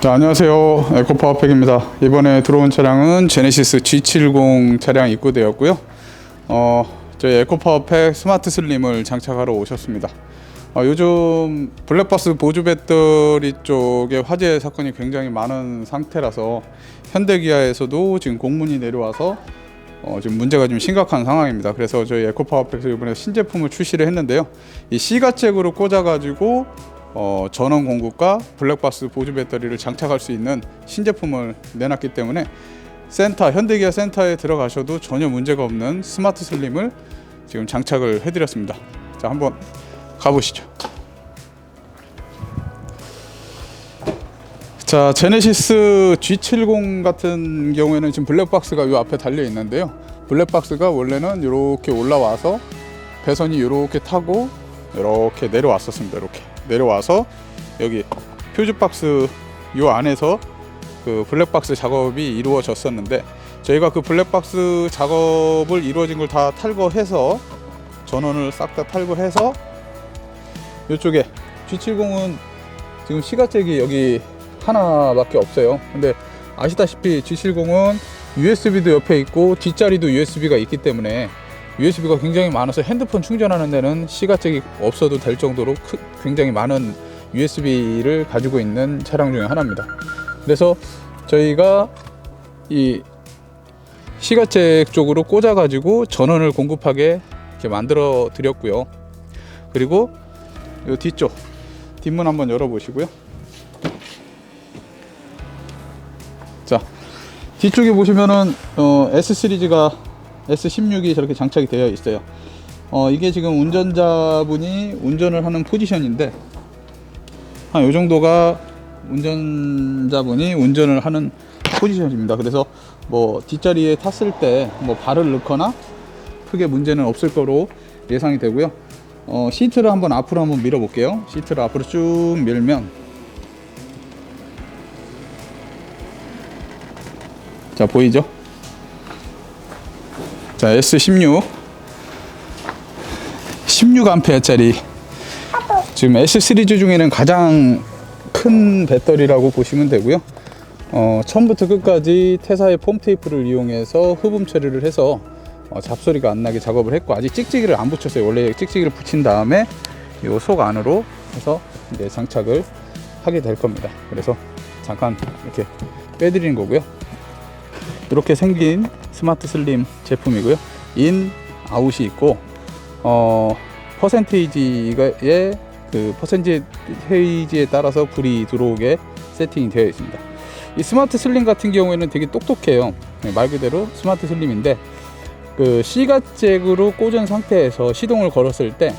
자, 안녕하세요. 에코파워팩입니다. 이번에 들어온 차량은 제네시스 G70 차량 입고되었고요. 어, 저희 에코파워팩 스마트 슬림을 장착하러 오셨습니다. 어, 요즘 블랙박스 보조 배터리 쪽에 화재 사건이 굉장히 많은 상태라서 현대기아에서도 지금 공문이 내려와서 어, 지금 문제가 좀 심각한 상황입니다. 그래서 저희 에코파워팩에서 이번에 신제품을 출시를 했는데요. 이 C가잭으로 꽂아가지고 어, 전원 공급과 블랙박스 보조 배터리를 장착할 수 있는 신제품을 내놨기 때문에 센터 현대기아 센터에 들어가셔도 전혀 문제가 없는 스마트 슬림을 지금 장착을 해드렸습니다. 자 한번 가보시죠. 자 제네시스 G70 같은 경우에는 지금 블랙박스가 이 앞에 달려 있는데요. 블랙박스가 원래는 이렇게 올라와서 배선이 이렇게 타고 이렇게 내려왔었습니다. 이렇게 내려와서 여기 퓨즈 박스 요 안에서 그 블랙박스 작업이 이루어졌었는데 저희가 그 블랙박스 작업을 이루어진 걸 다 탈거해서 전원을 싹 다 탈거해서 이쪽에 G70은 지금 시가잭이 여기 하나밖에 없어요. 근데 아시다시피 G70은 USB도 옆에 있고 뒷자리도 USB가 있기 때문에 USB가 굉장히 많아서 핸드폰 충전하는 데는 시가잭이 없어도 될 정도로 크, 굉장히 많은 USB를 가지고 있는 차량 중에 하나입니다. 그래서 저희가 이 시가잭 쪽으로 꽂아가지고 전원을 공급하게 이렇게 만들어 드렸고요. 그리고 이 뒤쪽 뒷문 한번 열어보시고요. 자 뒤쪽에 보시면은 어, S 시리즈가 S16이 저렇게 장착이 되어 있어요. 어, 이게 지금 운전자분이 운전을 하는 포지션인데 한 요 정도가 운전자분이 운전을 하는 포지션입니다. 그래서 뭐 뒷자리에 탔을 때 뭐 발을 넣거나 크게 문제는 없을 거로 예상이 되고요. 어, 시트를 한번 앞으로 한번 밀어 볼게요. 시트를 앞으로 쭉 밀면 자 보이죠? 자 S16 16A짜리 지금 S 시리즈 중에는 가장 큰 배터리라고 보시면 되고요. 어, 처음부터 끝까지 태사의 폼 테이프를 이용해서 흡음 처리를 해서 어, 잡소리가 안 나게 작업을 했고 아직 찍찍이를 안 붙였어요. 원래 찍찍이를 붙인 다음에 이 속 안으로 해서 이제 장착을 하게 될 겁니다. 그래서 잠깐 이렇게 빼드리는 거고요. 이렇게 생긴 스마트 슬림 제품이고요. 인, 아웃이 있고 어 퍼센테이지의 그 퍼센테이지에 따라서 불이 들어오게 세팅이 되어 있습니다. 이 스마트 슬림 같은 경우에는 되게 똑똑해요. 네, 말 그대로 스마트 슬림인데 그 C가 잭으로 꽂은 상태에서 시동을 걸었을 때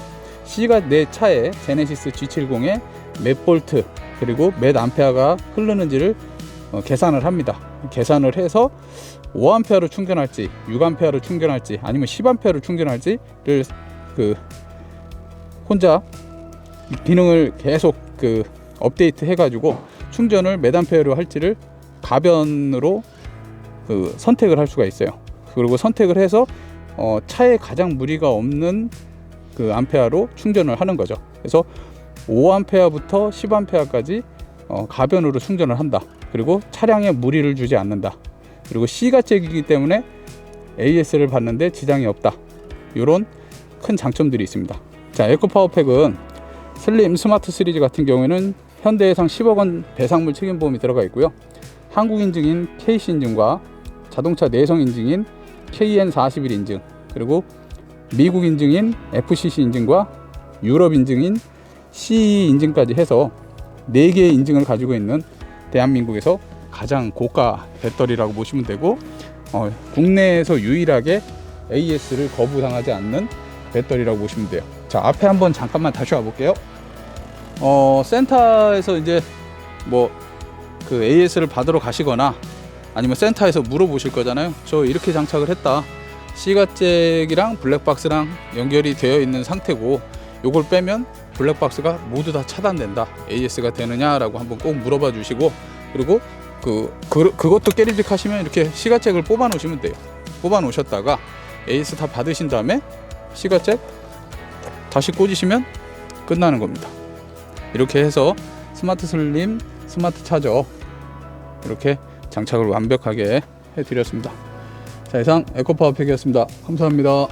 C가 내 차에 제네시스 G70에 몇 볼트 그리고 몇 암페어가 흐르는지를 어, 계산을 합니다. 계산을 해서 5암페어로 충전할지 6암페어로 충전할지 아니면 10암페어로 충전할지를 그 혼자 기능을 계속 그 업데이트 해가지고 충전을 몇 암페어로 할지를 가변으로 그 선택을 할 수가 있어요. 그리고 선택을 해서 어, 차에 가장 무리가 없는 그 암페어로 충전을 하는 거죠. 그래서 5암페어부터 10암페어까지 어, 가변으로 충전을 한다. 그리고 차량에 무리를 주지 않는다. 그리고 C가잭이기 때문에 AS를 받는데 지장이 없다. 이런 큰 장점들이 있습니다. 자, 에코파워팩은 슬림 스마트 시리즈 같은 경우에는 현대해상 10억 원 배상물 책임보험이 들어가 있고요. 한국 인증인 KC 인증과 자동차 내성 인증인 KN41 인증 그리고 미국 인증인 FCC 인증과 유럽 인증인 CE 인증까지 해서 4개의 인증을 가지고 있는 대한민국에서 가장 고가 배터리라고 보시면 되고 어, 국내에서 유일하게 AS를 거부당하지 않는 배터리라고 보시면 돼요. 자 앞에 한번 잠깐만 다시 와볼게요. 어, 센터에서 이제 뭐 그 AS를 받으러 가시거나 아니면 센터에서 물어보실 거잖아요. 저 이렇게 장착을 했다. C가잭이랑 블랙박스랑 연결이 되어 있는 상태고 요걸 빼면 블랙박스가 모두 다 차단된다. AS가 되느냐라고 한번 꼭 물어봐 주시고 그리고 그, 그 그것도 깨리릭하시면 이렇게 시가잭을 뽑아 놓으시면 돼요. 뽑아 놓으셨다가 AS 다 받으신 다음에 시가잭 다시 꽂으시면 끝나는 겁니다. 이렇게 해서 스마트 슬림 스마트 차저 이렇게 장착을 완벽하게 해드렸습니다. 자 이상 에코파워팩이었습니다. 감사합니다.